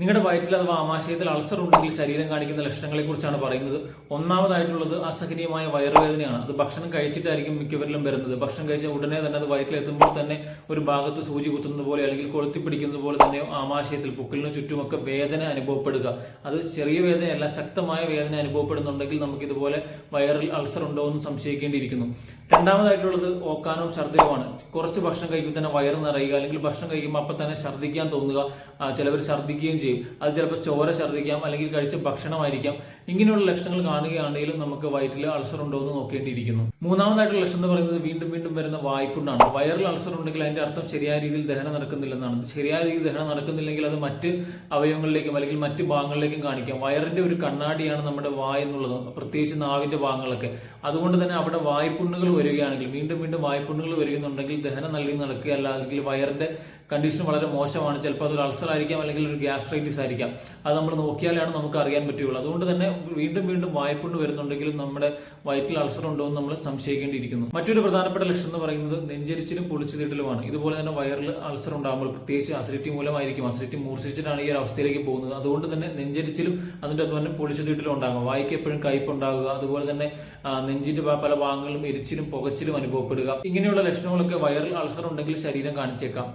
നിങ്ങളുടെ വയറ്റിൽ അഥവാ ആമാശയത്തിൽ അൾസർ ഉണ്ടെങ്കിൽ ശരീരം കാണിക്കുന്ന ലക്ഷണങ്ങളെക്കുറിച്ചാണ് പറയുന്നത്. ഒന്നാമതായിട്ടുള്ളത് അസഹനീയമായ വയറുവേദനയാണ്. അത് ഭക്ഷണം കഴിച്ചിട്ടായിരിക്കും മിക്കവരിലും വരുന്നത്. ഭക്ഷണം കഴിച്ച ഉടനെ തന്നെ അത് വയറ്റിലെത്തുമ്പോൾ തന്നെ ഒരു ഭാഗത്ത് സൂചി കുത്തുന്നത് പോലെ അല്ലെങ്കിൽ കൊളുത്തി പിടിക്കുന്നത് പോലെ തന്നെ ആമാശയത്തിൽ പുക്കിളിന് ചുറ്റുമൊക്കെ വേദന അനുഭവപ്പെടുക. അത് ചെറിയ വേദനയല്ല ശക്തമായ വേദന അനുഭവപ്പെടുന്നുണ്ടെങ്കിൽ നമുക്ക് ഇതുപോലെ വയറിൽ അൾസർ ഉണ്ടോ എന്ന് സംശയിക്കേണ്ടിയിരിക്കുന്നു. രണ്ടാമതായിട്ടുള്ളത് ഓക്കാനവും ഛർദ്ദിലുമാണ് കുറച്ച് ഭക്ഷണം കഴിക്കുമ്പോൾ തന്നെ വയറ് നിറയുക അല്ലെങ്കിൽ ഭക്ഷണം കഴിക്കുമ്പോൾ അപ്പം തന്നെ ഛർദ്ദിക്കാൻ തോന്നുക. ചിലവർ ഛർദ്ദിക്കുകയും ചെയ്യും. അത് ചിലപ്പോൾ ചോര ഛർദ്ദിക്കാം അല്ലെങ്കിൽ കഴിച്ച ഭക്ഷണമായിരിക്കാം. ഇങ്ങനെയുള്ള ലക്ഷണങ്ങൾ കാണുകയാണെങ്കിലും നമുക്ക് വയറ്റിൽ അൾസർ ഉണ്ടോ എന്ന് നോക്കേണ്ടിയിരിക്കുന്നു. മൂന്നാമതായിട്ടുള്ള ലക്ഷണം എന്ന് പറയുന്നത് വീണ്ടും വീണ്ടും വരുന്ന വായ്ക്കുണ്ടാണ് വയറിൽ അൾസർ ഉണ്ടെങ്കിൽ അതിന്റെ അർത്ഥം ശരിയായ രീതിയിൽ ദഹനം നടക്കുന്നില്ലെന്നാണ്. ശരിയായ രീതിയിൽ ദഹനം നടക്കുന്നില്ലെങ്കിൽ അത് മറ്റ് അവയവങ്ങളിലേക്കും അല്ലെങ്കിൽ മറ്റ് ഭാഗങ്ങളിലേക്കും കാണിക്കാം. വയറിന്റെ ഒരു കണ്ണാടിയാണ് നമ്മുടെ വായ എന്നുള്ളത്. പ്രത്യേകിച്ച് നാവിന്റെ ഭാഗങ്ങളൊക്കെ. അതുകൊണ്ട് തന്നെ അവിടെ വായ്പുണ്ണുകൾ വരികയാണെങ്കിൽ വീണ്ടും വീണ്ടും വായ്പുണ്ണുകൾ വരികയെന്നുണ്ടെങ്കിൽ ദഹനം നൽകി നടക്കുക അല്ലെങ്കിൽ വയറിന്റെ കണ്ടീഷൻ വളരെ മോശമാണ്. ചിലപ്പോൾ അതൊരു അൾസർ ആയിരിക്കാം അല്ലെങ്കിൽ ഒരു ഗ്യാസ്ട്രൈറ്റിസ് ആയിരിക്കാം. അത് നമ്മൾ നോക്കിയാലാണ് നമുക്ക് അറിയാൻ പറ്റുകയുള്ളൂ. അതുകൊണ്ട് തന്നെ വീണ്ടും വീണ്ടും വായ്പുണ്ണ് വരുന്നുണ്ടെങ്കിലും നമ്മുടെ വയറ്റിൽ അൾസർ ഉണ്ടോ എന്ന് നമ്മൾ സംശയിക്കേണ്ടിയിരിക്കുന്നു. മറ്റൊരു പ്രധാനപ്പെട്ട ലക്ഷണം എന്ന് പറയുന്നത് നെഞ്ചരിച്ചിലും പൊളിച്ചുതീട്ടലുമാണ് ഇതുപോലെ തന്നെ വയറിൽ അൾസർ ഉണ്ടാകുമ്പോൾ പ്രത്യേകിച്ച് അസിഡിറ്റി മൂലമായിരിക്കും. അസിഡിറ്റി മൂർച്ഛിച്ചിട്ടാണ് ഈ ഒരു അവസ്ഥയിലേക്ക് പോകുന്നത്. അതുകൊണ്ട് തന്നെ നെഞ്ചരിച്ചിലും അതിന്റെ ഒപ്പം തന്നെ പൊളിച്ചു നീട്ടലും ഉണ്ടാകും. വായിക്ക് എപ്പോഴും കയ്പ് ഉണ്ടാകുക അതുപോലെ തന്നെ നെഞ്ചിന്റെ പല ഭാഗങ്ങളിലും എരിച്ചിലും പുകച്ചിലും അനുഭവപ്പെടുക. ഇങ്ങനെയുള്ള ലക്ഷണങ്ങളൊക്കെ വയറിൽ അൾസർ ഉണ്ടെങ്കിൽ ശരീരം കാണിച്ചേക്കാം.